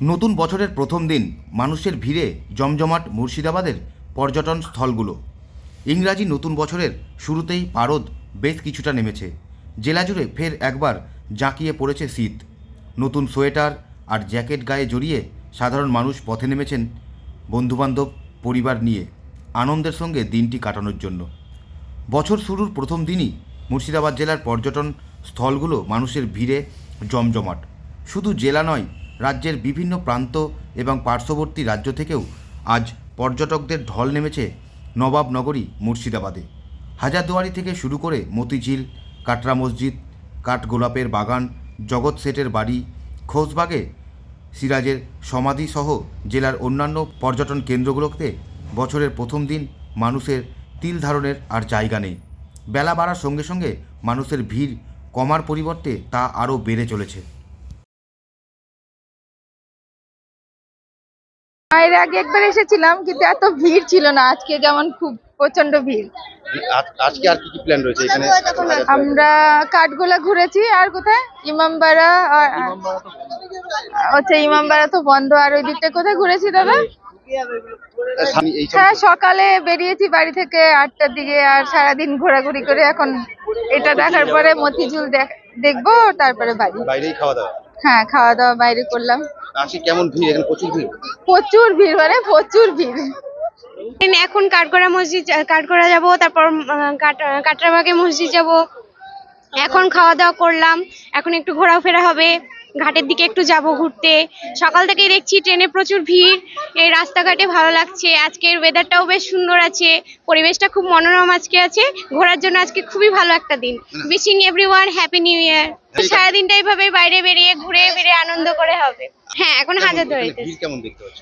নতুন বছরের প্রথম দিন মানুষের ভিড়ে জমজমাট মুর্শিদাবাদের পর্যটন স্থলগুলো। ইংরাজি নতুন বছরের শুরুতেই পারদ বেশ কিছুটা নেমেছে। জেলা জুড়ে ফের একবার জাঁকিয়ে পড়েছে শীত। নতুন সোয়েটার আর জ্যাকেট গায়ে জড়িয়ে সাধারণ মানুষ পথে নেমেছেন বন্ধুবান্ধব, পরিবার নিয়ে আনন্দের সঙ্গে দিনটি কাটানোর জন্য। বছর শুরুর প্রথম দিনই মুর্শিদাবাদ জেলার পর্যটন স্থলগুলো মানুষের ভিড়ে জমজমাট। শুধু জেলা নয় রাজ্যের বিভিন্ন প্রান্ত এবং পার্শ্ববর্তী রাজ্য থেকেও আজ পর্যটকদের ঢল নেমেছে নবাবনগরী, মুর্শিদাবাদে। হাজারদুয়ারি থেকে শুরু করে মতিঝিল, কাটরা মসজিদ, কাঠগোলাপের বাগান, জগৎ শেঠের বাড়ি খোসবাগে সিরাজের সমাধিসহ জেলার অন্যান্য পর্যটন কেন্দ্রগুলোতে বছরের প্রথম দিন মানুষের তিল ধারণের আর জায়গা নেই। বেলা বাড়ার সঙ্গে সঙ্গে মানুষের ভিড় কমার পরিবর্তে তা আরও বেড়ে চলেছে। এর আগে একবার এসেছিলাম কিন্তু এত ভিড় ছিল না। আজকে যেমন খুব প্রচণ্ড ভিড়। আজকে আর কি কি প্ল্যান রয়েছে এখানে? আমরা কাঠগোলা ঘুরেছি আর কোথায়? ইমামবাড়া আর আচ্ছা ইমামবাড়া তো বন্ধ আর ওই দিকটা কোথায় ঘুরেছি দাদা? হ্যাঁ সকালে বেরিয়েছি বাড়ি থেকে আটটার দিকে আর সারাদিন ঘোরাঘুরি করে এখন এটা দেখার পরে মতিঝুল দেখ- দেখব তারপরে বাড়ি। বাইরেই খাওয়া দাওয়া? হ্যাঁ খাওয়া দাওয়া বাইরে করলাম। আজকে কেমন ভিড়? এখানে প্রচুর ভিড়। প্রচুর ভিড় মানে প্রচুর ভিড়। এখন কাঠগড়া মসজিদ কাঠগড়া যাব তারপর কাটরাবাগে মসজিদ যাব। এখন খাওয়া দাওয়া করলাম এখন একটু ঘোরাফেরা হবে। ঘাটের দিকে একটু যাব ঘুরতে। সকাল থেকেই দেখছি ট্রেনে প্রচুর ভিড়। এই রাস্তাঘাটে ভালো লাগছে। আজকের ওয়েদারটাও বেশ সুন্দর আছে। পরিবেশটা খুব মনোরম আজকে আছে। ঘোরার জন্য আজকে খুবই ভালো একটা দিন। Wishing everyone happy new year সারাদিনটা এইভাবে বাইরে বেরিয়ে ঘুরে ফিরে আনন্দ করে হবে। হ্যাঁ এখন হাজার পাচ্ছি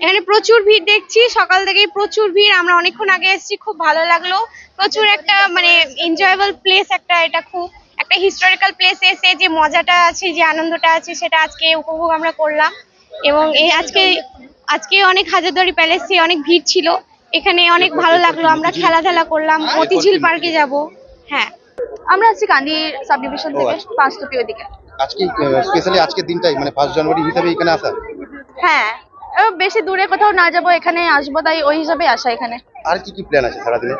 এখানে প্রচুর ভিড় দেখছি। সকাল থেকেই প্রচুর ভিড়। আমরা অনেকক্ষণ আগে এসেছি। খুব ভালো লাগল। প্রচুর একটা মানে এনজয়েবল প্লেস একটা এটা খুব। একটা হিস্টোরিক্যাল প্লেস এসে যে মজাটা আছে যে আনন্দটা আছে সেটা আজকে উপভোগ আমরা করলাম। এবং এই আজকে আজকে অনেক হাজারদুয়ারি প্যালেসে অনেক ভিড় ছিল। এখানে অনেক ভালো লাগল। আমরা খেলাধুলা করলাম। মতিঝিল পার্কে যাব। হ্যাঁ। আমরা আছি কান্দি সাব ডিভিশন থেকে আচ্ছা। পাঁচটুপি ওদিকে আজকে স্পেশালি আজকের দিনটাই মানে ফার্স্ট জানুয়ারি হিসেবে এখানে আসা? হ্যাঁ। বেশি দূরে কোথাও না যাব এখানে আসব তাই ওই হিসাবে আসা এখানে। আর কি কি প্ল্যান আছে সারাদিনে?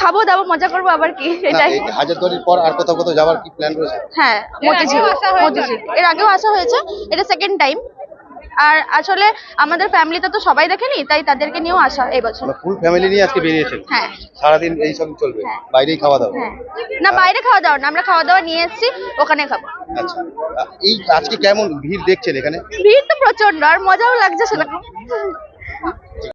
খাব দাবো মজা করব আবার কি? এটাই। হাজারদুয়ারির পর আর কোথাও কোথাও যাওয়ার কি প্ল্যান রয়েছে? হ্যাঁ মতিঝিল মতিঝিল। এর আগেও আসা হয়েছে এটা সেকেন্ড টাইম আর আসলে আমাদের ফ্যামিলিতে তো সবাই দেখেনি তাই তাদেরকে নিয়েও আসা এই বছর। মানে ফুল ফ্যামিলি নিয়ে আজকে বেরিয়েছেন হ্যাঁ। সারাদিন এই সব চলবে? হ্যাঁ। বাইরেই খাওয়া দাওয়া? হ্যাঁ। না বাইরে খাওয়া দাওয়া না আমরা খাওয়া দাওয়া নিয়ে এসেছি ওখানে খাব। আচ্ছা। এই আজকে কেমন ভিড় দেখছেন এখানে? ভিড় তো প্রচণ্ড আর মজাও লাগছে সেরকম।